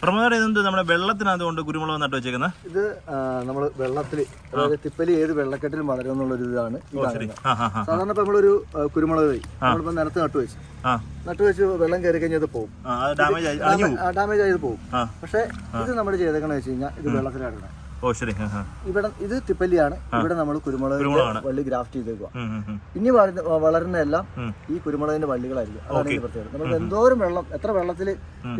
പ്രമോദർ ഇതെന്ത് നമ്മുടെ വെള്ളത്തിനകത്ത് കൊണ്ട് കുരുമുളക് നട്ട് വെച്ചേക്കുന്നത് ഇത് നമ്മൾ വെള്ളത്തിൽ അതായത് തിപ്പലി ഏത് വെള്ളക്കെട്ടിലും വളരും എന്നുള്ളൊരു ഇതാണ് സാധാരണ ഇപ്പൊ നമ്മളൊരു കുരുമുളക് തൈ നമ്മളിപ്പോ നിലത്ത് നട്ടു വെച്ചു. നട്ടു വെച്ച് വെള്ളം കയറി കഴിഞ്ഞാൽ പോകും ഡാമേജ് ആയത് പോകും പക്ഷെ പക്ഷേ ഇത് നമ്മൾ ചെയ്തേക്കണെന്ന് വെച്ച് കഴിഞ്ഞാൽ ഇത് വെള്ളത്തിലാണ് ഓ ശരി. ഇവിടെ ഇത് തിപ്പല്ലിയാണ്. ഇവിടെ നമ്മൾ കുരുമുളക് വള്ളി ഗ്രാഫ്റ്റ് ചെയ്തേക്കുക. ഇനി വളരുന്ന എല്ലാം ഈ കുരുമുളകിന്റെ വള്ളികളായിരിക്കും. അതാണ് ഇതിന്റെ പ്രത്യേകത. നമ്മൾ എന്തോരം വെള്ളം എത്ര വെള്ളത്തിൽ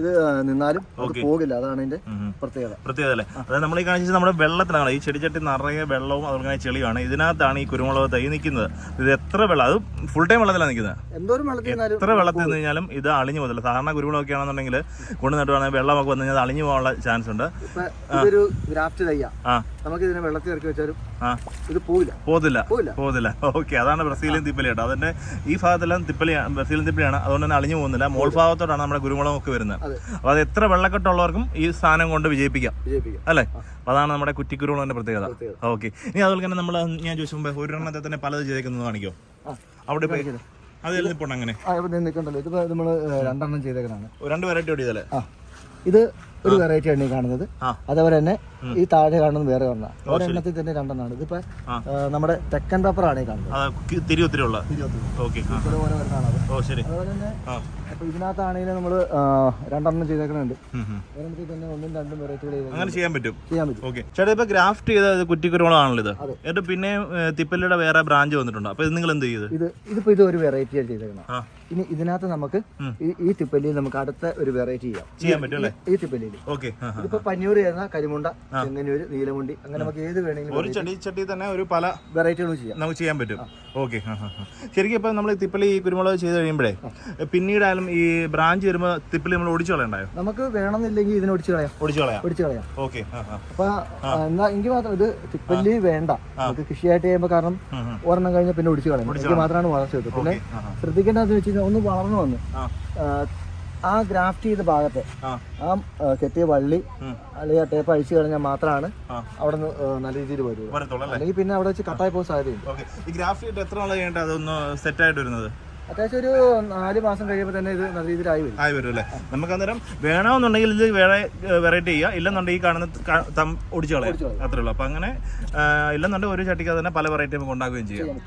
ഇത് നിന്നാലും അത് പോകില്ല. അതാണ് ഇതിന്റെ. പ്രത്യേകത. പ്രത്യേകത അല്ലേ? അതായത് നമ്മൾ ഈ കാണിച്ചത് നമ്മുടെ വെള്ളത്തിനാണ്. ഈ ചെടിച്ചട്ടി നിറയെ വെള്ളവും അതുപോലെ ചെളിയാണ് ഇതിനകത്താണ് ഈ കുരുമുളക് തൈ നിൽക്കുന്നത്. ഇത് എത്ര വെള്ളം അത് ഫുൾ ടൈം വെള്ളത്തിലാണ് നിൽക്കുന്നത്. എന്തോരം വെള്ളത്തിൽ എത്ര വെള്ളത്തിൽ നിന്ന് കഴിഞ്ഞാലും ഇത് അളിഞ്ഞു പോകുന്നില്ല സാധാരണ കുരുമുളകൊക്കെ ആണെന്നുണ്ടെങ്കിൽ കൊണ്ട് നട്ടുവാണെങ്കിൽ വെള്ളമൊക്കെ വന്നു കഴിഞ്ഞാൽ അളിഞ്ഞു പോകാനുള്ള ചാൻസ് ഉണ്ട്. ഇതൊരു ഗ്രാഫ്റ്റ് തയ്യാ നമുക്ക് ഇതിനെ വെള്ളത്തിൽ ഇറക്കി വെച്ചാലും ഇത് പോവില്ല. പോതില്ല പോകുന്നില്ല ഓക്കെ അതാണ് ബ്രസീലിയൻ തിപ്പലി കേട്ടോ അതിന്റെ ഈ ഭാഗത്തെല്ലാം തിപ്പലിയാണ് ബ്രസീലിയൻ തിപ്പലിയാണ്. അതുകൊണ്ട് തന്നെ അളിഞ്ഞു പോകുന്നില്ല. മോൾ ഭാഗത്തോടാണ് നമ്മുടെ ഗുരുമുളം ഒക്കെ വരുന്നത് അപ്പൊ അത് എത്ര വെള്ളക്കെട്ടുള്ളവർക്കും ഈ സാധനം കൊണ്ട് വിജയിപ്പിക്കാം. അല്ലേ? അതാണ് നമ്മുടെ കുറ്റിക്കുരുമുളകിന്റെ പ്രത്യേകത. ഓക്കെ. ഇനി അതുപോലെ തന്നെ നമ്മൾ ഞാൻ ചോദിച്ചു മുമ്പ് ഒരെണ്ണത്തെ തന്നെ പലത് ചെയ്തേക്കുന്നത് കാണിക്കോ? അവിടെ പോയി. അത് എഴുതിപ്പോണ്ട് അങ്ങനെ. നിൽക്കണ്ടല്ലോ. ഇതിപ്പോ നമ്മൾ രണ്ടെണ്ണം ചെയ്തേക്കണാണ് രണ്ട് വെറൈറ്റി ചെയ്തല്ലേ ഇത് ഒരു വെറൈറ്റി ആണ് ഈ കാണുന്നത്. അതേപോലെ തന്നെ ഈ താഴെ കാണുന്നത് വേറെ ഒന്നാണ് ഒരെണ്ണത്തിൽ തന്നെ രണ്ടെണ്ണമാണ് ഇതിപ്പോ നമ്മുടെ തെക്കൻ പേപ്പറാണ് ഈ കാണുന്നത്. തിരുവത്തിരിയുള്ള അതുപോലെ തന്നെ അപ്പൊ ഇതിനകത്താണെങ്കിലും നമ്മൾ രണ്ടെണ്ണം ചെയ്തേക്കുന്നുണ്ട്. ഒരെണ്ണത്തിൽ തന്നെ ഒന്നും രണ്ടും വെറൈറ്റികൾ അങ്ങനെ ചെയ്യാൻ പറ്റും. ചെയ്യാൻ പറ്റും. ഓക്കെ. ചേട്ടാ ഇപ്പൊ ഗ്രാഫ്റ്റ് ചെയ്ത കുറ്റിക്കുരുമുളകാണല്ലോ ഇത്. എന്നിട്ട് പിന്നെ തിപ്പല്ലയുടെ വേറെ ബ്രാഞ്ച് വന്നിട്ടുണ്ട്. അപ്പൊ ഇത് നിങ്ങൾ എന്ത് ചെയ്ത് ഇത്? ഇതിപ്പോ ഇത് ഒരു വെറൈറ്റി ആയിട്ട് ചെയ്തേക്കണം ഇനി ഇതിനകത്ത് നമുക്ക് ഈ ഈ തിപ്പല്ലിയിൽ നമുക്ക് അടുത്ത ഒരു വെറൈറ്റി ചെയ്യാം. ചെയ്യാൻ പറ്റും ഈ തിപ്പല്ലിയിൽ. ഓക്കെ ഇതിപ്പോ പഞ്ഞൂർ ചെയ്യുന്ന കരിമുണ്ട ചെങ്ങന്നൂര് നീലമുണ്ടി അങ്ങനെ നമുക്ക് ഏത് വേണമെങ്കിലും ഒരു ചെടി ചട്ടി തന്നെ ഒരു പല വെറൈറ്റികളും ചെയ്യാം. നമുക്ക് ചെയ്യാൻ പറ്റും. ഓക്കെ ശരിക്കും ഇപ്പം നമ്മൾ തിപ്പലി ഈ കുരുമുളക് ചെയ്ത് കഴിയുമ്പോഴേ പിന്നീടായാലും ഈ ബ്രാഞ്ച് വരുമ്പോൾ തിപ്പലി നമ്മൾ ഒടിച്ചു കളയണ്ടായോ? നമുക്ക് വേണമെന്നില്ലെങ്കിൽ ഇതിനെ ഒടിച്ചു കളയാം. ഒടിച്ചു കളയാം. ഒടിച്ചു കളയാം. ഓക്കെ അപ്പൊ എന്നാ എങ്കിൽ മാത്രം ഇത് തിപ്പല്ലി വേണ്ട. നമുക്ക് കൃഷിയായിട്ട് ചെയ്യുമ്പോൾ കാരണം ഒരെണ്ണം കഴിഞ്ഞാൽ പിന്നെ ഒടിച്ചു കളയാം എനിക്ക് മാത്രമാണ് വളർച്ച കിട്ടും പിന്നെ ശ്രദ്ധിക്കേണ്ടതെന്ന് വെച്ച് കഴിഞ്ഞാൽ ഒന്ന് വളർന്നു വന്ന്. ആ. ഗ്രാഫ്റ്റ് ചെയ്ത ഭാഗത്തെ ആ. കെട്ടിയ വള്ളി. അല്ലെങ്കിൽ ആ ടേപ്പ് അഴിച്ചു കഴിഞ്ഞാൽ മാത്രമാണ്. അവിടെ നിന്ന് നല്ല രീതിയിൽ വരുള്ളൂ. അല്ലേ? അല്ലെങ്കിൽ പിന്നെ അവിടെ വെച്ച് കട്ടായി പോകാൻ സാധ്യതയുണ്ട് ഈ ഗ്രാഫ്റ്റ് ചെയ്തിട്ട് എത്ര അതൊന്ന് സെറ്റ് ആയിട്ട് വരുന്നത്? അത്യാവശ്യം ഒരു നാല് മാസം കഴിയുമ്പോൾ തന്നെ ഇത് നല്ല രീതിയിലായി വരും. ആയി വരും അല്ലേ? നമുക്ക് അന്നേരം വേണമെന്നുണ്ടെങ്കിൽ ഇത് വേറെ വെറൈറ്റി ചെയ്യുക. ഇല്ലെന്നുണ്ടെങ്കിൽ ഈ കാണുന്ന തം ഒടിച്ചു കളയാം അത്രേ ഉള്ളൂ. അപ്പം അങ്ങനെ ഇല്ലെന്നുണ്ടെങ്കിൽ ഒരു ചട്ടിക്ക് തന്നെ പല വെറൈറ്റി നമുക്ക് ഉണ്ടാക്കുകയും ചെയ്യാം.